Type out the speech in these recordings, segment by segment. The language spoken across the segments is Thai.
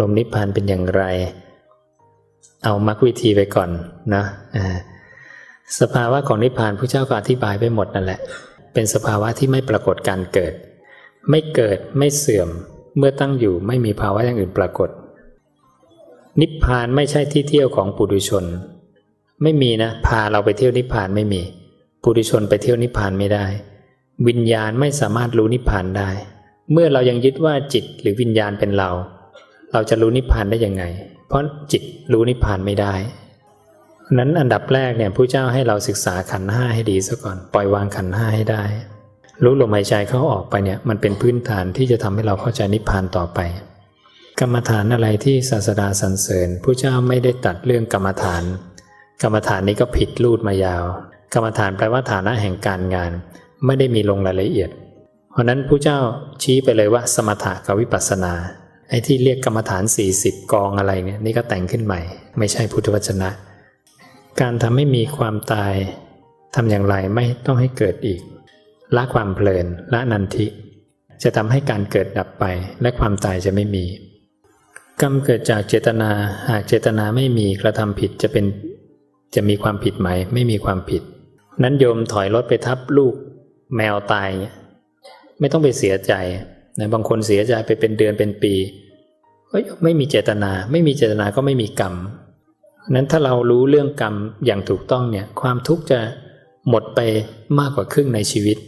ลมนิพพานเป็นอย่างไร เอามรรควิธีไปก่อนนะสภาวะของนิพพานพระเจ้าก็อธิบายไปหมดนั่นแหละ เป็นสภาวะที่ไม่ปรากฏการเกิด ไม่เกิดไม่เสื่อมเมื่อตั้งอยู่ไม่มีภาวะอย่างอื่นปรากฏ นิพพานไม่ใช่ที่เที่ยวของปุถุชน ไม่มีนะ พาเราไปเที่ยวนิพพานไม่มี ปุถุชนไปเที่ยวนิพพานไม่ได้ วิญญาณไม่สามารถรู้นิพพานได้ เมื่อเรายังยึดว่าจิตหรือวิญญาณเป็นเรา เราจะรู้นิพพานได้ยังไง เพราะจิตรู้นิพพานไม่ได้ นั้นอันดับแรกเนี่ยผู้เจ้าให้เราศึกษาขันธ์ห้าให้ดีซะก่อน ปล่อยวางขันธ์ห้าให้ได้ รู้ลมหายใจเข้าออกไปเนี่ยมันเป็นพื้นฐานที่จะทำให้เราเข้าใจนิพพานต่อไป กรรมฐานอะไรที่ศาสดาสรรเสริญผู้เจ้าไม่ได้ตัดเรื่องกรรมฐาน กรรมฐานนี้ก็ผิดลูดมายาว กรรมฐานแปลว่าฐานะแห่งการงาน ไม่ได้มีลงรายละเอียด เพราะนั้นผู้เจ้าชี้ไปเลยว่าสมถะกับวิปัสสนา ไอ้ที่เรียกกรรมฐาน 40 กองอะไรเนี่ยนี่ก็แต่งขึ้นใหม่ ไม่ใช่พุทธวจนะ การทำให้มีความตายทำอย่างไรไม่ต้องให้เกิดอีก ละความเพลินละนันทิ จะทำให้การเกิดดับไปและความตายจะไม่มี กรรมเกิดจากเจตนาหากเจตนาไม่มีกระทำผิดจะเป็นจะมีความผิดไหม ไม่มีความผิด นั้นโยมถอยรถไปทับลูกแมวตายเนี่ย ไม่ต้องไปเสียใจนะบางคนเสียใจไปเป็นเดือนเป็นปีเฮ้ยไม่มีเจตนา ไม่มีเจตนาก็ไม่มีกรรมนั้นถ้าเรารู้เรื่องกรรมอย่างถูกต้องเนี่ยความทุกข์จะหมดไปมากกว่าครึ่งในชีวิต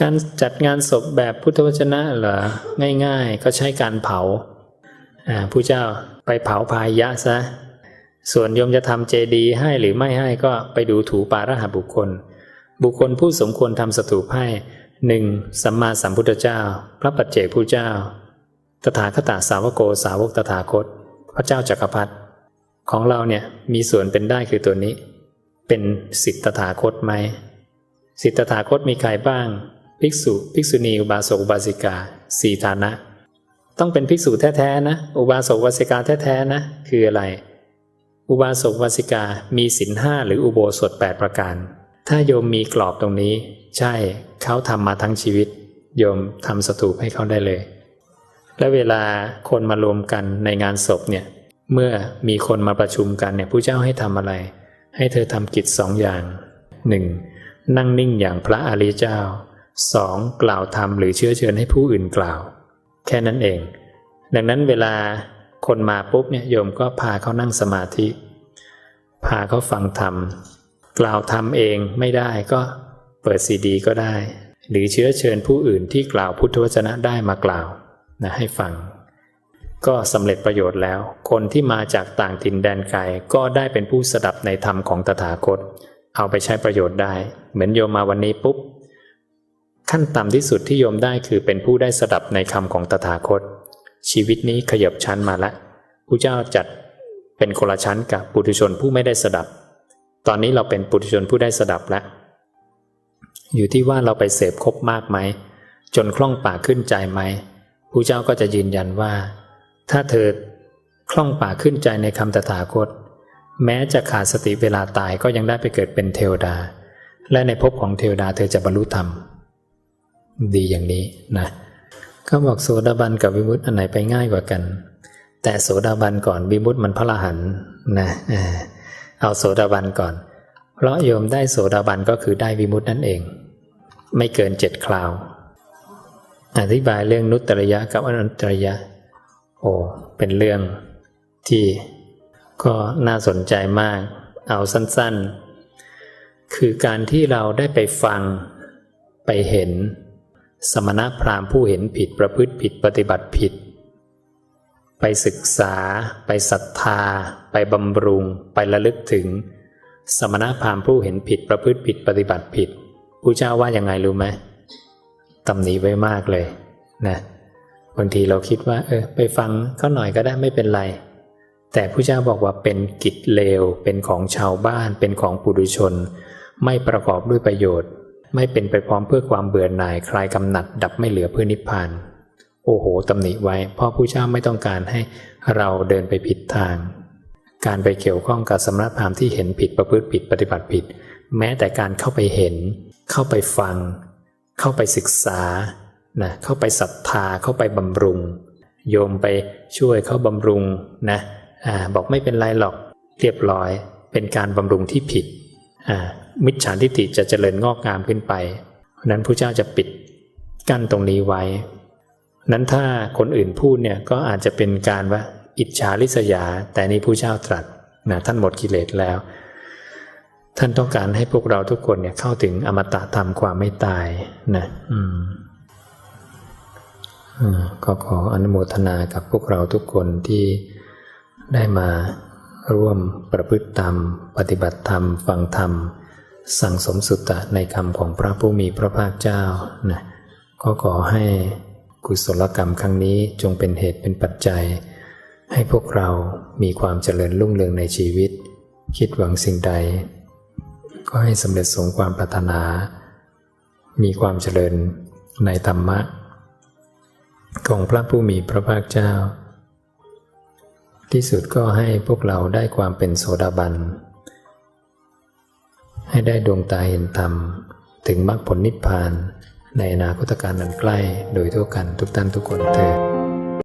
การจัดงานศพแบบพุทธวจนะเหรอง่ายๆ ก็ใช้การเผาอ่าผู้เจ้าไปเผาพายะซะ ส่วนโยมจะทำเจดีให้หรือไม่ให้ก็ไปดูถูปาระหะบุคคล บุคคลผู้สมควรทำสถูปให้ หนึ่งสัมมาสัมพุทธเจ้า พระปัจเจกผู้เจ้า ตถาคตสาวโกสาวกตถาคต พระเจ้าจักรพรรดิของเราเนี่ยมีส่วนเป็นได้คือตัวนี้ เป็นสิทธตถาคตไหมสิทธตถาคตมีใครบ้าง ภิกษุ ภิกษุณีอุบาสกอุบาสิกาสี่ฐานะ ต้องเป็นภิกษุแท้ๆนะอุบาสกอุบาสิกาแท้ๆนะคืออะไร อุบาสกอุบาสิกามีศีลห้าหรืออุโบสถแปดประการ ถ้าโยมมีกรอบตรงนี้ ใช่เขาทำมาทั้งชีวิต โยมทำสถูปให้เขาได้เลย และเวลาคนมารวมกันในงานศพเนี่ย เมื่อมีคนมาประชุมกันเนี่ยผู้เจ้าให้ทำอะไร ให้เธอทำกิจสองอย่างหนึ่งนั่งนิ่งอย่างพระอริยเจ้าสองกล่าวธรรมหรือเชื้อเชิญให้ผู้อื่นกล่าว แค่นั้นเอง ดังนั้นเวลาคนมาปุ๊บเนี่ยโยมก็พาเขานั่งสมาธิ พาเขาฟังธรรม กล่าวธรรมเองไม่ได้ก็ เปิดซีดี ก็ได้ หรือเชื้อเชิญผู้อื่นที่กล่าวพุทธวจนะได้มากล่าวนะให้ฟัง ก็สำเร็จประโยชน์แล้ว คนที่มาจากต่างถิ่นแดนไกลก็ได้เป็นผู้สดับในธรรมของตถาคต เอาไปใช้ประโยชน์ได้ เหมือนโยมมาวันนี้ปุ๊บ ขั้นต่ำที่สุดที่โยมได้คือเป็นผู้ได้สดับในคำของตถาคต ชีวิตนี้ขยบชั้นมาแล้วผู้เจ้าจัดเป็นคนละชั้นกับปุถุชนผู้ไม่ได้สดับ ตอนนี้เราเป็นปุถุชนผู้ได้สดับแล้ว อยู่ที่ว่าเราไปเสพครบมากไหม จนคล่องปากขึ้นใจไหมผู้เจ้าก็จะยืนยันว่า ถ้าเธอคล่องปากขึ้นใจในคำตถาคต แม้จะขาดสติเวลาตายก็ยังได้ไปเกิดเป็นเทวดา และในภพของเทวดาเธอจะบรรลุธรรม ดีอย่างนี้นะเขาบอกโสดาบันกับวิมุตติอันไหนไปง่ายกว่ากัน แต่โสดาบันก่อนวิมุตติมันพระรหันนะเอาโสดาบันก่อน เพราะโยมได้โสดาบันก็คือได้วิมุตตินั่นเอง ไม่เกินเจ็ดคราว อธิบายเรื่องนุตริยะกับอนันตริยะ โอ้เป็นเรื่องที่ก็น่าสนใจมาก เอาสั้นๆ คือการที่เราได้ไปฟังไปเห็น สมณพราหมณ์ผู้เห็นผิดประพฤติผิดปฏิบัติผิด ไปศึกษา ไปศรัทธา ไปบำรุง ไประลึกถึง สมณพราหมณ์ผู้เห็นผิดประพฤติผิดปฏิบัติผิดผู้เจ้าว่ายังไงรู้ไหมตำหนิไว้มากเลยนะบางทีเราคิดว่า เออ ไปฟังเขาหน่อยก็ได้ไม่เป็นไร แต่ผู้เจ้าบอกว่าเป็นกิจเลว เป็นของชาวบ้าน เป็นของปุถุชน ไม่ประกอบด้วยประโยชน์ ไม่เป็นไปพร้อมเพื่อความเบื่อหน่ายคลายกำหนัด ดับไม่เหลือเพื่อนิพพานโอ้โหตำหนิไว้ เพราะผู้เจ้าไม่ต้องการให้เราเดินไปผิดทาง การไปเกี่ยวข้องกับสำนักพราหมณ์ที่เห็นผิดประพฤติผิดปฏิบัติผิด แม้แต่การเข้าไปเห็น เข้าไปฟัง เข้าไปศึกษานะเข้าไปศรัทธาเข้าไปบำรุง โยมไปช่วยเขาบำรุงนะอ่าบอกไม่เป็นไรหรอกเรียบร้อย เป็นการบำรุงที่ผิดอ่ามิจฉาทิฏฐิจะเจริญงอกงามขึ้นไป เพราะนั้นพระเจ้าจะปิดกั้นตรงนี้ไว้ นั้นถ้าคนอื่นพูดเนี่ยก็อาจจะเป็นการว่า อิจฉาริษยา แต่นี่ผู้เจ้าตรัสนะท่านหมดกิเลสแล้ว ท่านต้องการให้พวกเราทุกคนเนี่ยเข้าถึงอมตะธรรมความไม่ตายนะอืมอืมก็ขออนุโมทนากับพวกเราทุกคนที่ได้มาร่วมประพฤติธรรม ปฏิบัติธรรม ฟังธรรม สั่งสมสุตตะในคำของพระผู้มีพระภาคเจ้านะก็ขอให้กุศลกรรมครั้งนี้จงเป็นเหตุเป็นปัจจัย ให้พวกเรามีความเจริญรุ่งเรืองในชีวิต คิดหวังสิ่งใด ก็ให้สำเร็จสมความปรารถนา มีความเจริญในธรรมะ ของพระผู้มีพระภาคเจ้า ที่สุดก็ให้พวกเราได้ความเป็นโสดาบัน ให้ได้ดวงตาเห็นธรรม ถึงมรรคผลนิพพานในอนาคตการนันใกล้โดยทั่วกันทุกท่านทุกคนเถิด